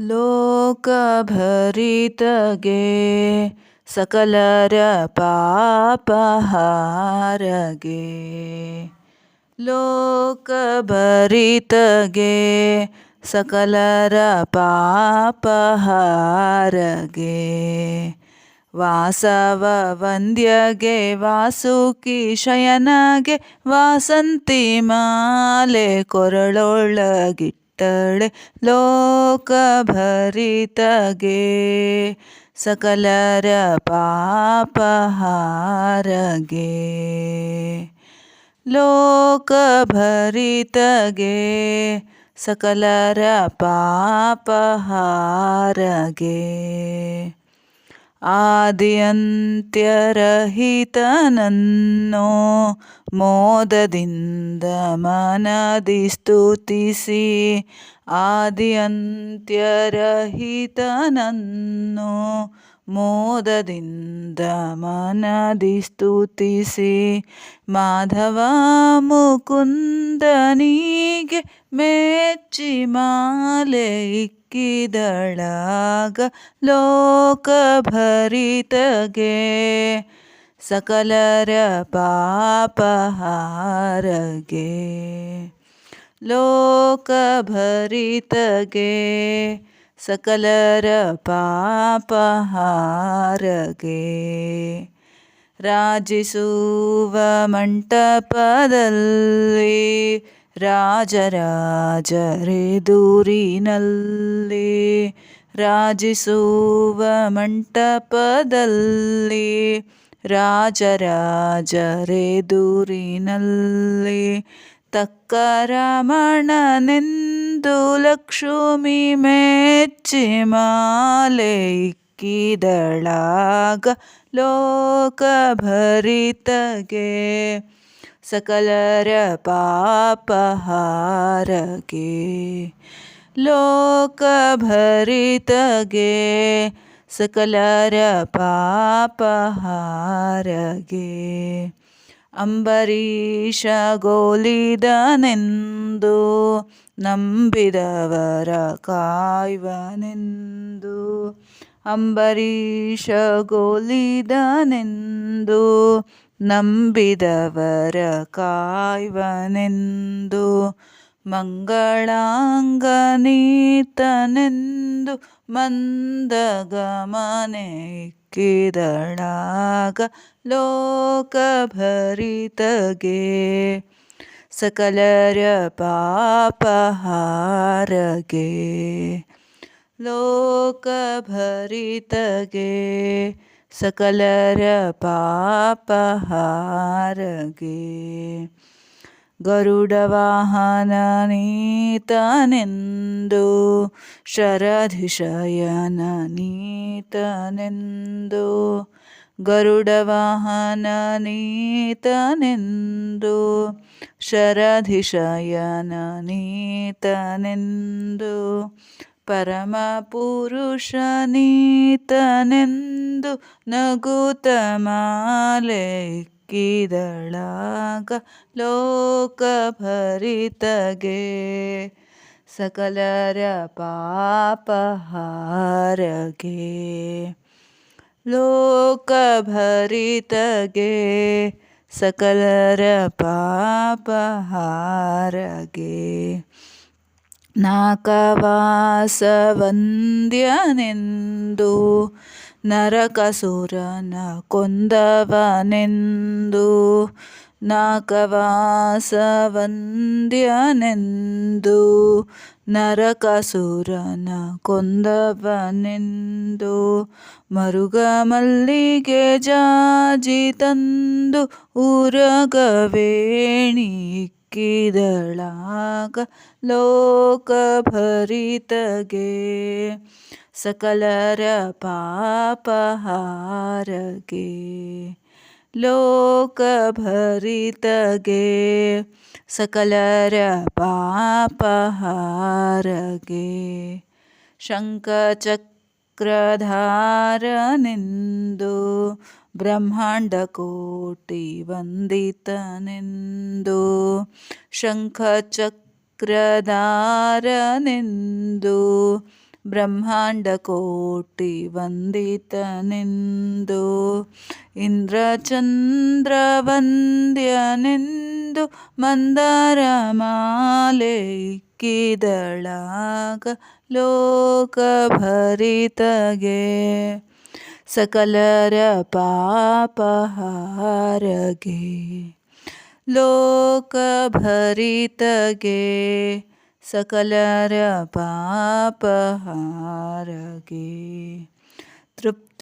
ಲೋಕಭರಿತಗೆ ಸಕಲರ ಪಾಪಹಾರಗೆ. ಲೋಕಭರಿತಗೆ ಸಕಲರ ಪಾಪಹಾರಗೆ. ವಾಸವ ವಂದ್ಯಗೆ ವಾಸುಕಿ ಶಯನಗೆ ವಾಸಂತಿ ಮಾಲೆ ಕೊರಳೊಳಗಿಟ್ಟಳೆ ಲೋಕಭರಿತಗೆ ಸಕಲರ ಪಾಪಹಾರಗೆ ಲೋಕಭರಿತಗೆ ಸಕಲರ ಪಾಪಹಾರಗೆ ಆದಿಯಂತ್ಯರಹಿತನನ್ನೋ ಮೋದದಿಂದ ಮನದಿ ಸ್ತುತಿಸಿ ಆದಿಯಂತ್ಯರಹಿತನನ್ನು ಮೋದದಿಂದ ಮನದಿ ಸ್ತುತಿಸಿ ಮಾಧವ ಮುಕುಂದನಿಗೆ ಮೆಚ್ಚಿ ಮಾಲೆ ಇಕ್ಕಿದಳಾಗ ಲೋಕಭರಿತಗೆ. ಸಕಲರ ಪಾಪಹಾರಗೆ ಲೋಕಭರಿತಗೆ. ಸಕಲರ ಪಾಪಹಾರಗೆ ರಾಜಿಸುವ ಮಂಟಪದಲ್ಲಿ ರಾಜರಾಜರೆದುರಿನಲ್ಲಿ ರಾಜಿಸುವ ಮಂಟಪದಲ್ಲಿ ರಾಜರಾಜರೆದುರಿನಲ್ಲಿ ತಕ್ಕ ರಮಣನೆಂದು ಲಕ್ಷ್ಮಿ ಮೆಚ್ಚಿ ಮಾಲೆ ಇಕ್ಕಿದಳಾಗ ಲೋಕಭರಿತಗೆ ಸಕಲರ ಪಾಪಹಾರಗೆ ಲೋಕಭರಿತಗೆ ಸಕಲರ ಪಾಪಹಾರಗೆ ಅಂಬರೀಷ ಗೋಲಿದನೆಂದು ನಂಬಿದವರ ಕಾಯುವನೆಂದು ಅಂಬರೀಷ ಗೋಲಿದನೆಂದು ನಂಬಿದವರ ಕಾಯುವನೆಂದು ಮಂಗಳಾಂಗನೀತನೆಂದು ಮಂದಗಮನೆ ಕಿದಳಾಗ ಲೋಕಭರಿತಗೆ ಸಕಲರ ಪಾಪಹಾರಗೆ ಲೋಕಭರಿತಗೆ ಸಕಲರ ಪಾಪಹಾರಗೆ गरुडवाहननीतनिन्दु शरधिशयननीतनिन्दु गरुडवाहननीतनिन्दु शरधिशयननीतनिन्दु परमपुरुषनीतनिन्दु नितनिन्तु ಇಕ್ಕಿದಳಾಗ ಲೋಕಭರಿತಗೆ ಸಕಲರ ಪಾಪಹಾರಗೆ. ಲೋಕಭರಿತಗೆ ಸಕಲರ ಪಾಪಹಾರಗೆ. ನಾಕವಾಸವಂದ್ಯನೆಂದು ನರಕಸುರನ ಕೊಂದವನೆಂದು ನಾಕವಾಸವಂದ್ಯನೆಂದು ನರಕಸುರನ ಕೊಂದವನೆಂದು ಮರುಗ ಮಲ್ಲಿಗೆ ಜಾಜಿ ತಂದು ಉರಗವೇಣಿ ಲೋಕ ಲೋಕಭರಿತಗೆ. ಸಕಲರ ಪಾಪಹಾರಗೆ ಲೋಕಭರಿತಗೆ ಸಕಲರ ಪಾಪಹಾರಗೆ. ಬ್ರಹ್ಮಾಂಡ ಕೋಟಿ ವಂದಿತನೆಂದು ಶಂಖಚಕ್ರಧಾರನೆಂದು ब्रह्माण्डकोटि इन्द्रचन्द्रवन्द्यनिन्दु इन्द्रचन्द्र लोकभरितगे सकलरपापहारगे। लोकभरितगे। ಮಾಲೆ ಇಕ್ಕಿದಳಾಗ ಲೋಕ